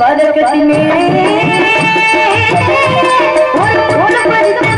பதக்கத்தின் மேலே. ஒரு முத்து பறித்தது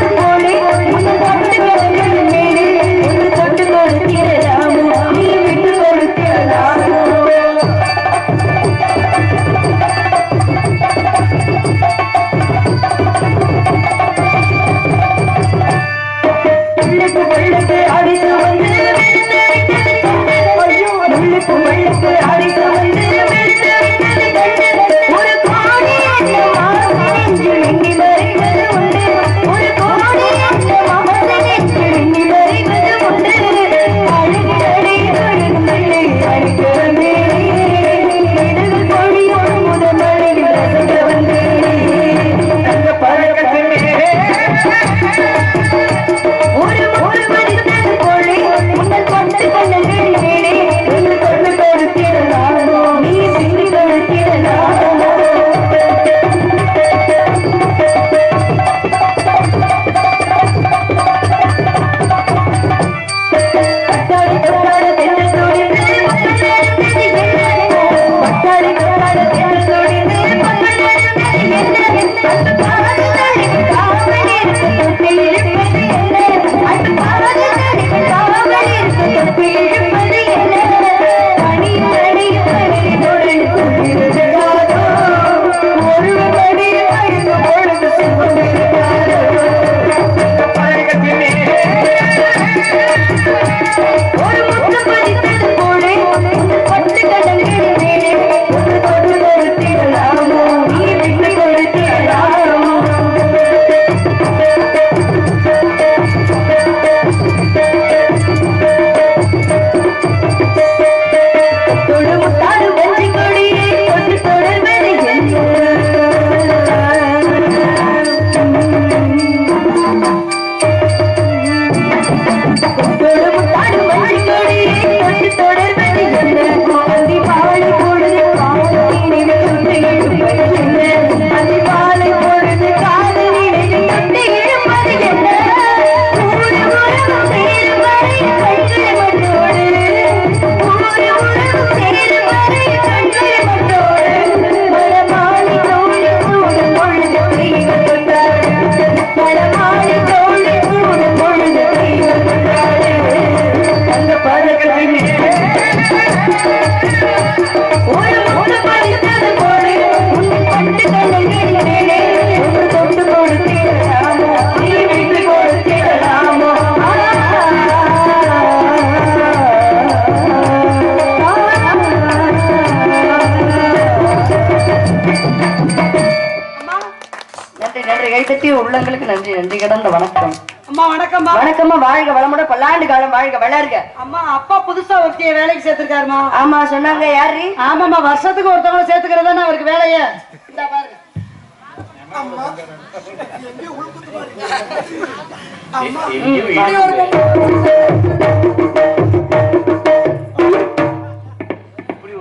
நன்றி நன்றி கைத்தட்டி உள்ளங்களுக்கு நன்றி நன்றி கடந்த வணக்கம். அம்மா வணக்கம்மா வணக்கம்மா வாழ்க வளமுட பல்லாண்டு காலம் வாழ்க வளர்க. அம்மா அப்பா புதுசா ஒருத்திய வேலைக்கு சேர்த்திருக்காருமா? ஆமா சொன்னாங்க யாரு ஆமாம்மா வருஷத்துக்கு ஒருத்தவங்க சேர்த்துக்கிறது அவருக்கு வேலையே. இந்தா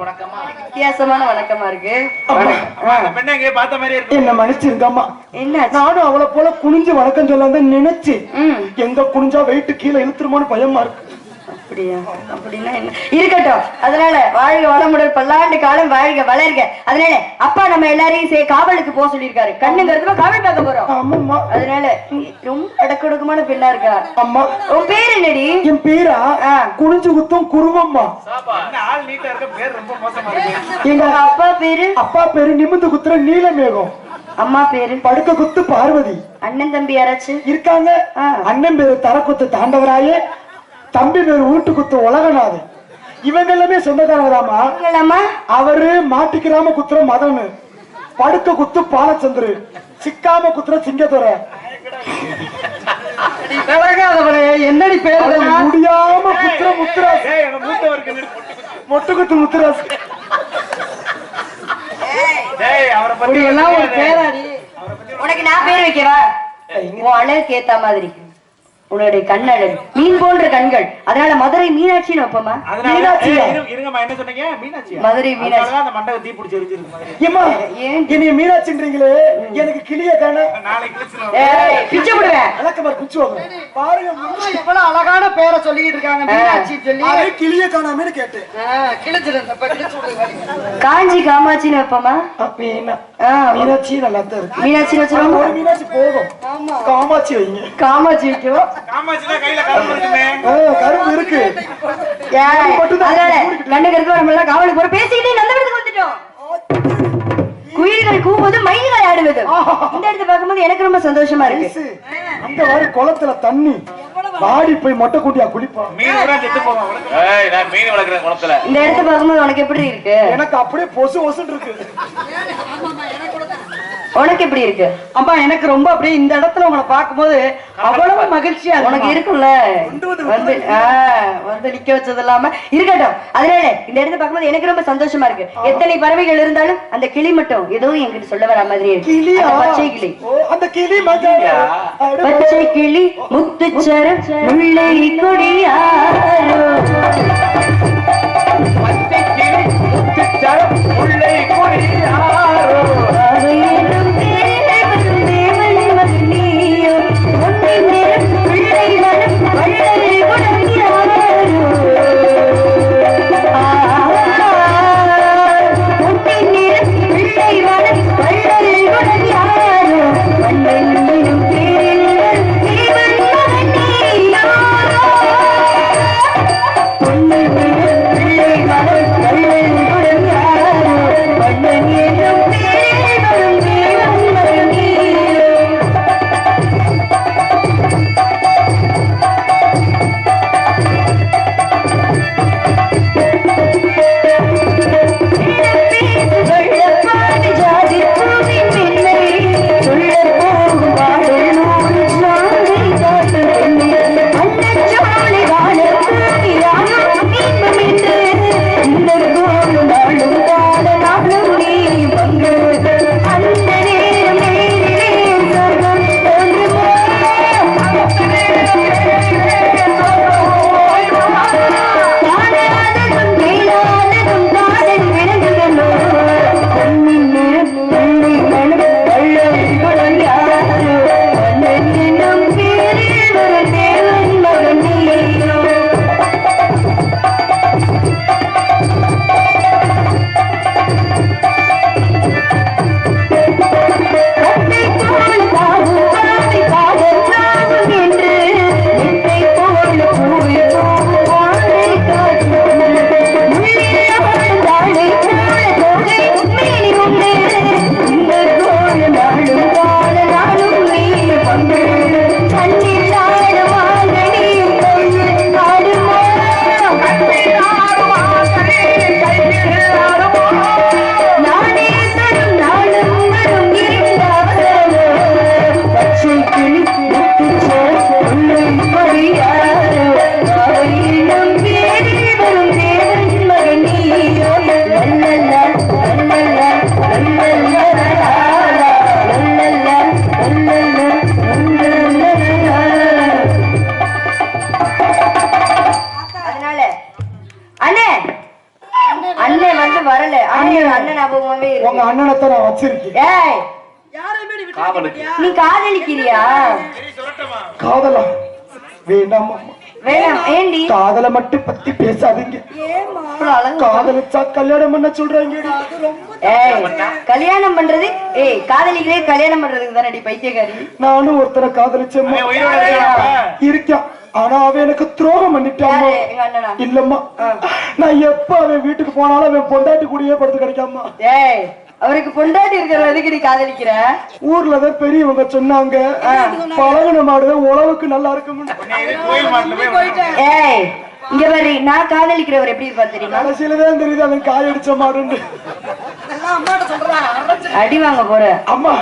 வித்தியாசமான வணக்கமா இருக்கு. பெண்ணை எங்கேயோ பார்த்த மாதிரி இருக்கு. என்ன மன்னிச்சிருக்கம்மா என்ன நானும் அவளை போல குனிஞ்சு வணக்கம் சொல்லாத நினைச்சு எங்க குனிஞ்சா வெயிட் கீழே இழுத்துருமோன்னு பயமா இருக்கு. அப்படியா? அப்படின்னா என்ன? இருக்கட்டும். அதனால வாழ்க வளமுடன் பல்லாண்டு காலம் வாழ்க வளர்க. அதனால அப்பா நம்ம எல்லாரையும் சே காவலுக்கு போக சொல்லியிருக்காரு. கண்ணுங்கிறதுல காவல் பார்க்க போறோம். அதனால ரொம்ப அடக்கொடுக்கமான பெண்ணா இருக்கா அம்மா உன் பேர் என்னடி? என் பேரா. குனிஞ்சு குத்தும் குருவம்மா என்ன ஆள் நீட்டா இருக்க பேர் ரொம்ப மோசமா இருக்கு. எங்க அப்பா பேரு? அப்பா பேரு நிமிந்து குத்துற நீலமேகம். அம்மா பேரு? படுக்க குத்து பார்வதி. அண்ணன் தம்பி யாராச்சும் இருக்காங்க. அண்ணன் பேரு தரக்குத்து தாண்டவராயே. தம்பி பேரு வீட்டு குத்து உலகநாதன். இவங்க எல்லாமே அவங்களாம்மா அவரு மாட்டிக்கிறாம குத்துற மதனு. படுக்க குத்து பாலச்சந்திரு. சிக்காம குத்துற சிங்கத்துறை என்னடி பேர்? முடியாம குத்துற முத்துராசு. ஏய் எங்க மூத்தவருக்கு நிறுத்து. மொட்டு குத்து. முத்துராசு. டேய் அவரை பத்தி இப்படி எல்லாம் ஒரு பேராடி. உனக்கு நான் பேர் வைக்கவா உன் அழகுக்கு ஏத்த மாதிரி. உன்னுடைய கண்ணழகு. மீன் போன்ற கண்கள். அதனால மதுரை மீனாட்சின்னு வைப்போமா இருங்கம்மா என்ன சொன்னீங்க? மீனாட்சி மதுரை மீனாட்சி. அந்த மண்டபம் தீ பிடிச்சி எரிஞ்சிருக்கு மாதிரி. ஏம்மா? என்னைய மீனாட்சின்றீங்களே? எனக்கு கிளிய தானே நாளைக்கு கிழிச்சிருவோம். ஏய் பிச்சு விடுவேன் அழக்கமார் பிச்சு வாங்க. பாருங்க. அம்மா எவ்வளவு அழகான பேரை சொல்லிக்கிட்டு இருக்காங்க மீனாட்சி சொல்லி அதே கிளிய காணாமன்னு கேட்டேன். கிழிச்சிருந்த கிழிச்சு விடுங்க காஞ்சி காமாட்சின்னு வைப்போமா ஆ, மீனாட்சி நல்லா தான் இருக்கு. மீனாட்சி வச்சிருவோமா மீனாட்சி போதும் காமாட்சி வைங்க. காமாட்சி கையில கரும்பு இருக்குமே. ஆ, கரும்பு இருக்கு. அதனால. கண்ணுக்கு காவலுக்கு போற பேசிக்கிட்டே நல்ல இடத்துக்கு வந்துட்டோம். குயில்கள் கூவுவது மயில்கள் ஆடுவது இந்த இடத்தை பார்க்கும்போது எனக்கு ரொம்ப சந்தோஷமா இருக்கு. அந்த மாதிரி குளத்துல தண்ணி வாடி போய் மொட்டை கூட்டியா குளிப்பான் மீன் வளர்க்குறேன் குளத்துல. இந்த இடத்தை பார்க்கும்போது உனக்கு எப்படி இருக்கு? எனக்கு அப்படியே பொசு பொசுன்னு இருக்கு உனக்கு எப்படி இருக்கு? அம்மா எனக்கு ரொம்ப அப்படியே இந்த இடத்துல உங்களை பார்க்கும்போது அவ்வளவு மகிழ்ச்சியா உனக்கு இருக்கு இருக்கும்ல வந்து வந்து நிக்க வச்சது இல்லாம இருக்கட்டும். அதனால இந்த இடத்தை பார்க்கும்போது எனக்கு ரொம்ப சந்தோஷமா இருக்கு. எத்தனை பறவைகள் இருந்தாலும் அந்த கிளி மட்டும் ஏதோ என்கிட்ட சொல்ல வர மாதிரி இருக்கு. பச்சை கிளி. ஓ, அந்த கிளி பச்சை கிளி முத்துச்சரம் முல்லை கொடியாரோ. பச்சை கிளி முத்துச்சரம் முல்லை கொடி அண்ணே. வந்து வரல. அண்ணே அண்ணன் ஞாபகமாவே உங்க இருக்கு அண்ணனத்தை நான் வச்சிருக்கேன். ஏய் காவலுக்கு. நீ காதலிக்கிறியா? காதலா? வேண்டாம் வேணாம். ஏண்டி? காதலை மட்டும் பத்தி பேசாதீங்க. காதலிச்சா கல்யாணம் பண்ண சொல்றாங்க. கல்யாணம் பண்றது ஏய் காதலிக்கிறே கல்யாணம் பண்றதுக்கு தானடி பைத்தியக்காரி? நானும் ஒருத்தரை காதலிச்சேன் இருக்கானா? ஆனா அவன் எனக்கு துரோகம் பண்ணிட்டான் இல்லம்மா. நான் எப்ப அவன் வீட்டுக்கு போனாலும் அவன் பொண்டாட்டி கூடயே படுத்து கிடைக்காம ஏய் அவருக்கு பொண்டாட்டி இருக்கிற வரைக்கும் நீ காதலிக்கிற? ஊர்லதான் பெரியவங்க சொன்னாங்க. பழகுன மாடுதான் உழவுக்கு நல்லா உட்காரு. ஏய் இங்க பாரு நான் காதலிக்கிறவர் எப்படி இருப்பார் தெரியுமா? கடைசியிலதான் தெரியுது அவன் காய அடிச்ச மாடுன்னு. அடி வாங்க போற. அம்மா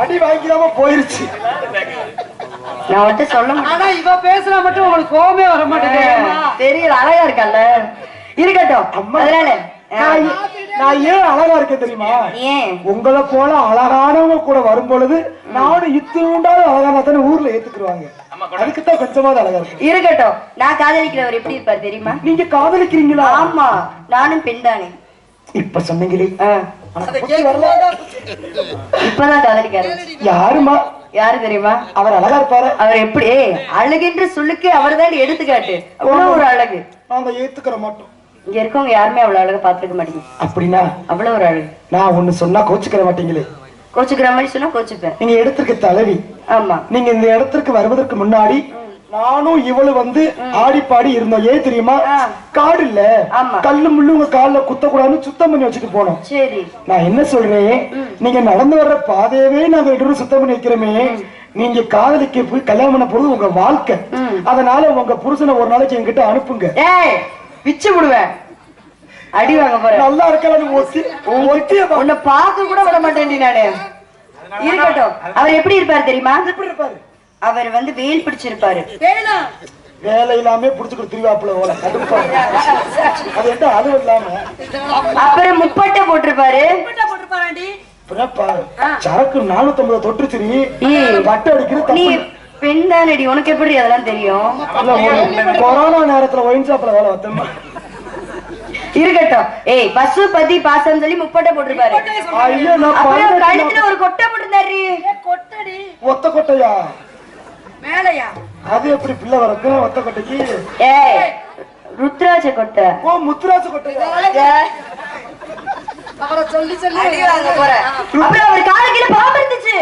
அடி வாங்கிடாம போயிருச்சு. நான் அவன்கிட்ட சொல்ல ஆனா இவ பேசுனா மட்டும் உங்களுக்கு கோவமே வர மாட்டேங்குது. தெரியல அழகா இருக்கல்ல இருக்கட்டும். அம்மா. அதனால நான் ஏன் அழகா இருக்கேன் தெரியுமா? ஏன்? உங்களை போல அழகானவங்க கூட வரும் பொழுது நானும் இத்துண்டாலும் அழகான தானே ஊர்ல ஏத்துக்குருவாங்க. ஆமா கொடு. அதுக்கு தான் கொஞ்சமாவது அழகா இருக்கு இருக்கட்டும். நான் காதலிக்கிறவர் எப்படி இருப்பார் தெரியுமா? நீங்க காதலிக்கிறீங்களா? ஆமா. நானும் பெண் தானே. இப்ப சொன்னீங்களே. இப்பதான் காதலிக்காரு. யாருமா? யாரு தெரியுமா? அவர் அழகா இருப்பாரு. அவர் எப்படி? அழகுன்ற சொல்லுக்கு அவர் தான் எடுத்துக்காட்டு. ஒரு அழகு. நாங்க ஏத்துக்கிற மாட்டோம். இங்க இருக்கவங்க யாருமே அவ்வளவு அழகா பாத்துக்க மாட்டீங்க. அப்படின்னா? அவ்வளவு ஒரு அழகு. நான் ஒண்ணு சொன்னா கோச்சுக்கிற மாட்டீங்களே? கோச்சுக்கிற மாதிரி சொன்னா கோச்சுப்பேன். நீங்க இடத்திற்கு தலைவி. ஆமா. நீங்க இந்த இடத்திற்கு வருவதற்கு முன்னாடி நானும் இவளு வந்து ஆடி பாடி இருந்தோம். ஏன் தெரியுமா. காடு இல்ல. கல்லு முள்ளு உங்க கால்ல குத்தக்கூடாதுன்னு சுத்தம் பண்ணி வச்சுட்டு போனோம். சரி. நான் என்ன சொல்றேன்? நீங்க நடந்து வர்ற பாதையவே நாங்க ரெண்டு சுத்தம் பண்ணி வைக்கிறோமே நீங்க காதலிக்க போய் கல்யாணம் பண்ண போறது உங்க வாழ்க்கை. அதனால உங்க புருஷனை ஒரு நாளைக்கு என்கிட்ட அனுப்புங்க. பிச்சு விடுவேன். அடி வாங்க போறேன். நல்லா ஒத்தி உன்னை பார்க்க கூட விட மாட்டேன்டி நானு. இருக்கட்டும். அவர் எப்படி இருப்பார் தெரியுமா? எப்படி இருப்பாரு? அவர் வந்து வேல் பிடிச்சிருப்பாரு. வேலை. இல்லாம புடிச்சு திருவாப்புல ஓல கடுப்பா. அது என்ன அழுவ இல்லாம? அப்புறம் முப்பட்டை போட்டிருப்பாரு. சரக்கு நானூத்தி ஐம்பது ஏய், வட்ட அடிக்கிறது பெண் தானடி உனக்கு எப்படி அதெல்லாம் தெரியும்? ஒரு கொரோனா நேரத்துல ஒயின் ஷாப்ல வேலை பார்த்தோம் இருக்கட்டும். ஏய் பசு பத்தி பாசம் சொல்லி முப்பட்டை போட்டிருப்பாரு. ஐயோ நான் அப்புறம் பதினெட்டு கழுத்துல ஒரு கொட்டை போட்டிருந்தாரு ஒத்த கொட்டையா? மேலையா? அது எப்படி பிள்ளை வரக்கும் ஒத்த கொட்டைக்கு? ஏய் ருத்ராட்ச கொட்டை. ஓ முத்துராஜ கொட்டையா? ஏய், அவரை சொல்லி சொல்லி. போறேன். அப்புறம் அவர் கால கீழே பாம்பு இருந்துச்சு.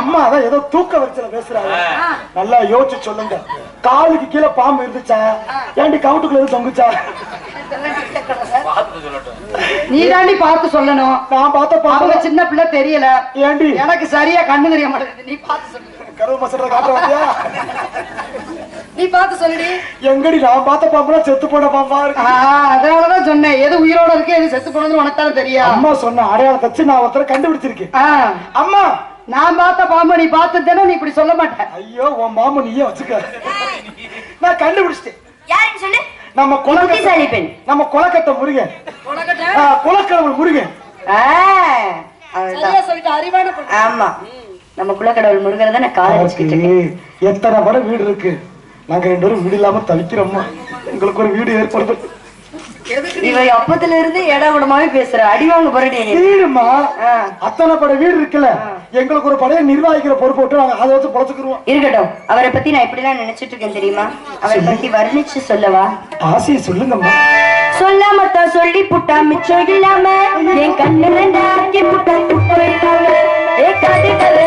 அம்மா அதான் ஏதோ தூக்க வரிசையில பேசுறாங்க. நல்லா யோசிச்சு சொல்லுங்க. காலுக்கு கீழே பாம்பு இருந்துச்சா? ஏன்டி கவுட்டுக்குள்ள எதுவும் தொங்குச்சா? நீ தாண்டி பார்த்து சொல்லணும். நான் பார்த்த அவங்க சின்ன பிள்ளை தெரியல. ஏண்டி எனக்கு சரியா கண்ணு தெரிய மாட்டேங்குது நீ பார்த்து சொல்லு. கருவு நீ பார்த்து சொல்லுடி. எங்கடி நான் பார்த்த பாம்புனா செத்து போன பாம்பா இருக்கு. ஆஹ் அதனாலதான் சொன்னேன். எது உயிரோட இருக்கு எது செத்து போனதுன்னு உனக்கு தானே தெரியும். அம்மா சொன்ன அடையாளத்தை வச்சு நான் ஒருத்தரை கண்டுபிடிச்சிருக்கேன். ஆஹ் அம்மா! நான் பார்த்த பாம்பு நீ பார்த்துட்டேன்னா நீ இப்படி சொல்ல மாட்டேன் ஐயோ உன் மாமா நீயே வச்சுக்க. நான் கண்டுபிடிச்சிட்டேன். யாருன்னு சொல்லு. நம்ம குலக்கட்ட பெண். நம்ம குலக்கட்ட முருகன். குலக்கடவுள் முருகன். ஆமா. நம்ம குலக்கடவுள் முருகனை தான் அவருக்கு எத்தனை படம் வீடு இருக்கு. நாங்க ரெண்டு பேரும் வீடு இல்லாம தவிக்கிறோம்மா. உங்களுக்கு ஒரு வீடு ஏற்பாடு பண்ணி- இவ அப்பத்துல இருந்து இடம் விடமாவே பேசுற. அடி வாங்க போறடி. வீடுமா. அத்தனை பட வீடு இருக்குல்ல. எங்களுக்கு ஒரு படையை நிர்வகிக்கிற பொறுப்பு விட்டு நாங்க அதை வச்சு இருக்கட்டும். அவரை பத்தி நான் எப்படிலாம் நினைச்சிட்டு இருக்கேன் தெரியுமா? அவரை பத்தி வர்ணிச்சு சொல்லவா? ஆசையை சொல்லுங்கம்மா. சொல்லாமத்தான் சொல்லி புட்டா மிச்சம் இல்லாம. என் கண்ணு ரெண்டு ஆக்கி புட்டா குப்பை இல்லாம ஏ காது கரு